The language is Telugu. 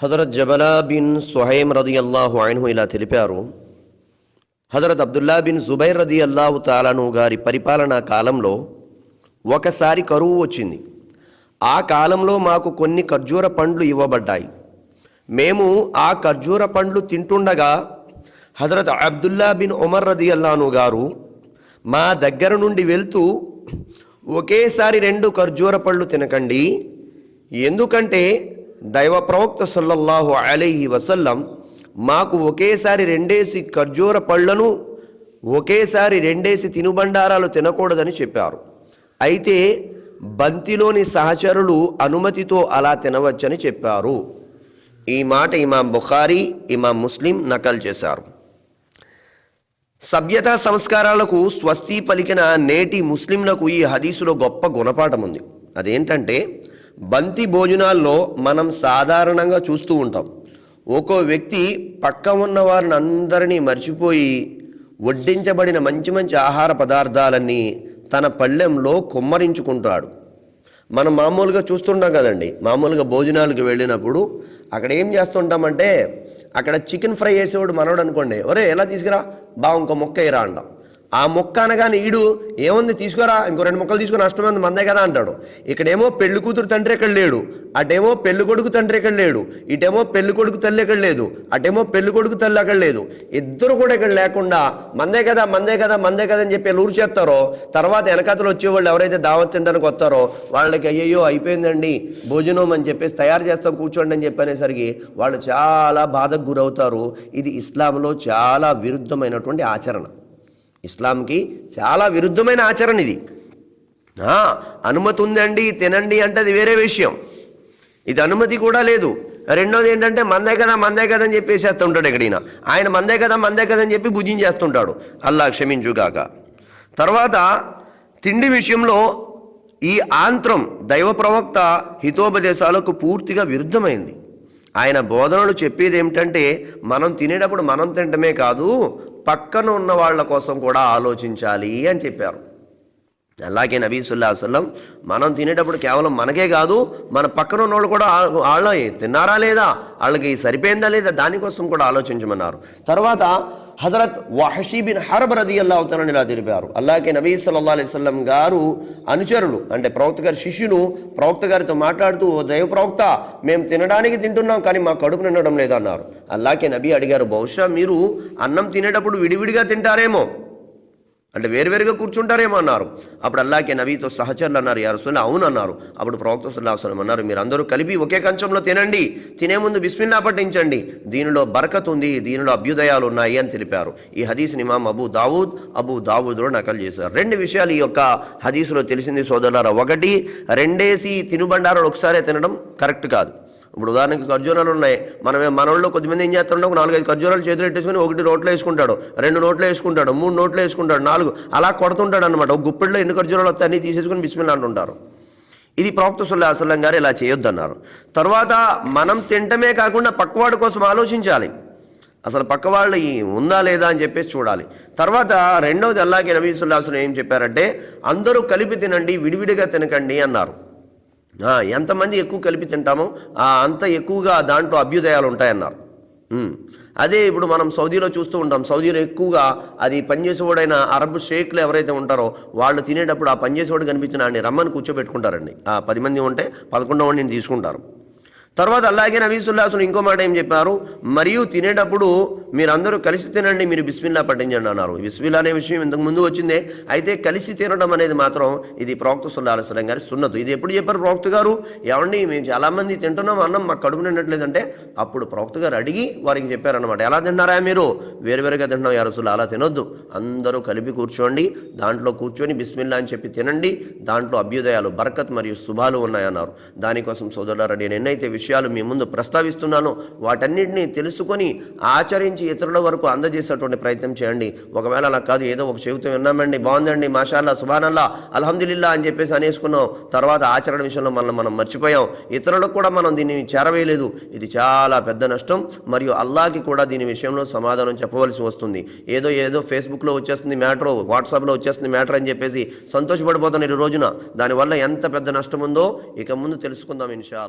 హజరత్ జబలా బిన్ సుహైమ్ రది అల్లాహు ఆయన్హు ఇలా తెలిపారు హజరత్ అబ్దుల్లా బిన్ జుబైర్ రది అల్లాహు తాలాను గారి పరిపాలనా కాలంలో ఒకసారి కరువు వచ్చింది. ఆ కాలంలో మాకు కొన్ని ఖర్జూర పండ్లు ఇవ్వబడ్డాయి. మేము ఆ ఖర్జూర పండ్లు తింటుండగా హజరత్ అబ్దుల్లా బిన్ ఉమర్ రది అల్లాను గారు మా దగ్గర నుండి వెళ్తూ ఒకేసారి రెండు ఖర్జూర పళ్ళు తినకండి. ఎందుకంటే దైవ ప్రవక్త సల్లల్లాహు అలైహి వసల్లం మాకు ఒకేసారి రెండేసి ఖర్జూర పళ్ళను ఒకేసారి రెండేసి తినుబండారాలు తినకూడదని చెప్పారు. అయితే బంతిలోని సహచరులు అనుమతితో అలా తినవచ్చని చెప్పారు. ఈ మాట ఇమాం బుఖారీ ఇమాం ముస్లిం నకల్ చేశారు. సభ్యతా సంస్కారాలకు స్వస్తి పలికిన నేటి ముస్లింలకు ఈ హదీసులో గొప్ప గుణపాఠం ఉంది అదేంటంటే బంతి భోజనాల్లో మనం సాధారణంగా చూస్తూ ఉంటాం. ఒక్కో వ్యక్తి పక్క ఉన్న వారిని అందరినీ మర్చిపోయి వడ్డించబడిన మంచి మంచి ఆహార పదార్థాలన్నీ తన పళ్ళెంలో కుమ్మరించుకుంటాడు. మనం మామూలుగా చూస్తుంటాం కదండి. మామూలుగా భోజనాలకు వెళ్ళినప్పుడు అక్కడ ఏం చేస్తుంటామంటే అక్కడ చికెన్ ఫ్రై చేసేవాడు మనవాడు అనుకోండి ఒరే ఎలా తీసుకురా? బా ఇంకో మొక్క ఇరా అంటాం. ఆ మొక్క అనగానే ఈడు ఏముంది తీసుకురా ఇంకో రెండు మొక్కలు తీసుకుని నష్టమైంది మందే కదా అంటాడు. ఇక్కడేమో పెళ్ళి కూతురు తండ్రి ఎక్కడ లేడు అటేమో పెళ్ళి కొడుకు తండ్రి ఎక్కడ లేడు ఇటేమో పెళ్ళి కొడుకు తల్లి ఎక్కడ లేదు అటేమో పెళ్ళి కొడుకు తల్లి అక్కడ లేదు. ఇద్దరు కూడా ఇక్కడ లేకుండా మందే కదా మందే కదా మందే కదా అని చెప్పి ఊరు చేస్తారో తర్వాత వెనకతలు వచ్చేవాళ్ళు ఎవరైతే దావత్ తినడానికి వస్తారో వాళ్ళకి అయ్యయ్యో అయిపోయిందండి భోజనం అని చెప్పేసి తయారు చేస్తాం కూర్చోండి అని చెప్పనేసరికి వాళ్ళు చాలా బాధకు గురవుతారు. ఇది ఇస్లాంలో చాలా విరుద్ధమైనటువంటి ఆచరణ. ఇస్లాంకి చాలా విరుద్ధమైన ఆచరణ ఇది. అనుమతి ఉందండి తినండి అంటే అది వేరే విషయం. ఇది అనుమతి కూడా లేదు. రెండోది ఏంటంటే మందే కదా మందే కదా అని చెప్పేసేస్తూ ఉంటాడు ఎక్కడైనా. ఆయన మందే కదా మందే కదా అని చెప్పి భుజించేస్తుంటాడు. అల్లా క్షమించుగాక. తర్వాత తిండి విషయంలో ఈ ఆంత్రం దైవ ప్రవక్త హితోపదేశాలకు పూర్తిగా విరుద్ధమైంది. ఆయన బోధనలు చెప్పేది ఏమిటంటే మనం తినేటప్పుడు మనం తినటమే కాదు పక్కన ఉన్న వాళ్ళ కోసం కూడా ఆలోచించాలి అని చెప్పారు. అలాగే నబీ సుల్లా మనం తినేటప్పుడు కేవలం మనకే కాదు మన పక్కన ఉన్న వాళ్ళు కూడా వాళ్ళు వాళ్ళ తిన్నారా లేదా వాళ్ళకి సరిపోయిందా లేదా దానికోసం కూడా ఆలోచించమన్నారు. తర్వాత హజరత్ వహషీ బిన్ హర్బ్ రది అల్లాహతనని ఇలా తెలిపారు. అలాగే నబీ సల్లా అలైవల్లం గారు అనుచరులు అంటే ప్రవక్త గారి శిష్యులు ప్రవక్త గారితో మాట్లాడుతూ "ఓ దైవ ప్రవక్త మేము తినడానికి తింటున్నాం కానీ మా కడుపు నిండడం లేదన్నారు. అలాగే నబీ అడిగారు బహుశా మీరు అన్నం తినేటప్పుడు విడివిడిగా తింటారేమో? అంటే వేరువేరుగా కూర్చుంటారేమో అన్నారు. అప్పుడు అల్లాకే నవీతో సహచరులు అన్నారు యా అవును అన్నారు. అప్పుడు ప్రవక్త సుల్లాహం అన్నారు మీరు అందరూ కలిపి ఒకే కంచంలో తినండి. తినే ముందు బిస్మిల్లా పట్టించండి దీనిలో బరకత్ ఉంది దీనిలో అభ్యుదయాలు ఉన్నాయి అని తెలిపారు. ఈ హదీస్ ఇమాం అబూ దావూద్ అబూ దావూద్లో నకలు చేశారు. రెండు విషయాలు ఈ యొక్క హదీసులో తెలిసింది సోదరులారా. ఒకటి రెండేసి తినుబండారాలు ఒకసారే తినడం కరెక్ట్ కాదు. ఇప్పుడు ఉదాహరణకి ఖర్జూరాలు ఉన్నాయి. మనమే మనోళ్ళు కొద్దిమంది ఏం చేస్తుంటే ఒక నాలుగైదు ఖర్జూరాలు చేతులు పెట్టేసుకుని ఒకటి నోట్లో వేసుకుంటాడు రెండు నోట్లో వేసుకుంటాడు మూడు నోట్లో వేసుకుంటాడు నాలుగు అలా కొడుతుంటాడు అనమాట ఒక గుప్పిడిలో ఎన్ని ఖర్జూరాలు వస్తాయి అన్ని తీసేసుకుని బిస్మిల్లా అంటుంటారు. ఇది ప్రవక్త సుల్లా అసలం గారు ఇలా చేయొద్దన్నారు. తర్వాత మనం తింటమే కాకుండా పక్కవాడి కోసం ఆలోచించాలి. అసలు పక్కవాళ్ళు ఈ ఉందా లేదా అని చెప్పేసి చూడాలి. తర్వాత రెండవది అల్లాగే నబీ సుల్లాహం ఏం చెప్పారంటే అందరూ కలిపి తినండి విడివిడిగా తినకండి అన్నారు. ఎంతమంది ఎక్కువ కలిపి తింటామో ఆ, అంత ఎక్కువగా దాంట్లో అభ్యుదయాలు ఉంటాయన్నారు. అదే ఇప్పుడు మనం సౌదీలో చూస్తూ ఉంటాం సౌదీలో ఎక్కువగా అది పనిచేసేవాడైన అరబ్ షేక్లు ఎవరైతే ఉంటారో వాళ్ళు తినేటప్పుడు ఆ పనిచేసేవాడు కనిపించిన ఆయన రమ్మని కూర్చోబెట్టుకుంటారండి. ఆ పది మంది ఉంటే పదకొండవ నేను తీసుకుంటారు. తర్వాత అలాగే నవీసుల్లాసులు ఇంకో మాట ఏం చెప్పారు? మరియు తినేటప్పుడు మీరందరూ కలిసి తినండి మీరు బిస్మిల్లా పట్టించండి అన్నారు. బిస్మిల్లా అనే విషయం ఇంతకు ముందు వచ్చిందే. అయితే కలిసి తినడం అనేది మాత్రం ఇది ప్రవక్త సుల్లా గారి సున్నతు ఇది ఎప్పుడు చెప్పారు ప్రవక్త గారు? ఏమండి మేము చాలామంది తింటున్నాం అన్నం మాకు కడుపు నిండట్లేదంటే? అప్పుడు ప్రవక్త గారు అడిగి వారికి చెప్పారనమాట ఎలా తిన్నారా మీరు? వేరువేరుగా తింటున్నాం యారసులు అలా తినొద్దు. అందరూ కలిపి కూర్చోండి దాంట్లో కూర్చొని బిస్మిల్లా అని చెప్పి తినండి దాంట్లో అభ్యుదయాలు బరకత్ మరియు శుభాలు ఉన్నాయన్నారు. దానికోసం సోదరులారా నేను ఎన్నైతే విషయాలు మీ ముందు ప్రస్తావిస్తున్నానో వాటన్నిటిని తెలుసుకొని ఆచరించి ఇతరుల వరకు అందజేసేటువంటి ప్రయత్నం చేయండి. ఒకవేళ అలా కాదు ఏదో ఒక చెబుతూ విన్నామండి బాగుందండి మాషాల్లా సుబానల్లా అల్హమ్దులిల్లా అని చెప్పేసి అనేసుకున్నాం. తర్వాత ఆచరణ విషయంలో మనం మనం మర్చిపోయాం. ఇతరులకు కూడా మనం దీన్ని చేరవేయలేదు. ఇది చాలా పెద్ద నష్టం. మరియు అల్లాకి కూడా దీని విషయంలో సమాధానం చెప్పవలసి వస్తుంది. ఏదో ఏదో ఫేస్బుక్లో వచ్చేస్తుంది మ్యాటర్ వాట్సాప్లో వచ్చేస్తుంది మ్యాటర్ అని చెప్పేసి సంతోషపడిపోతున్నారు ఈ రోజున. దానివల్ల ఎంత పెద్ద నష్టం ఉందో ఇక ముందు తెలుసుకుందాం ఇన్షా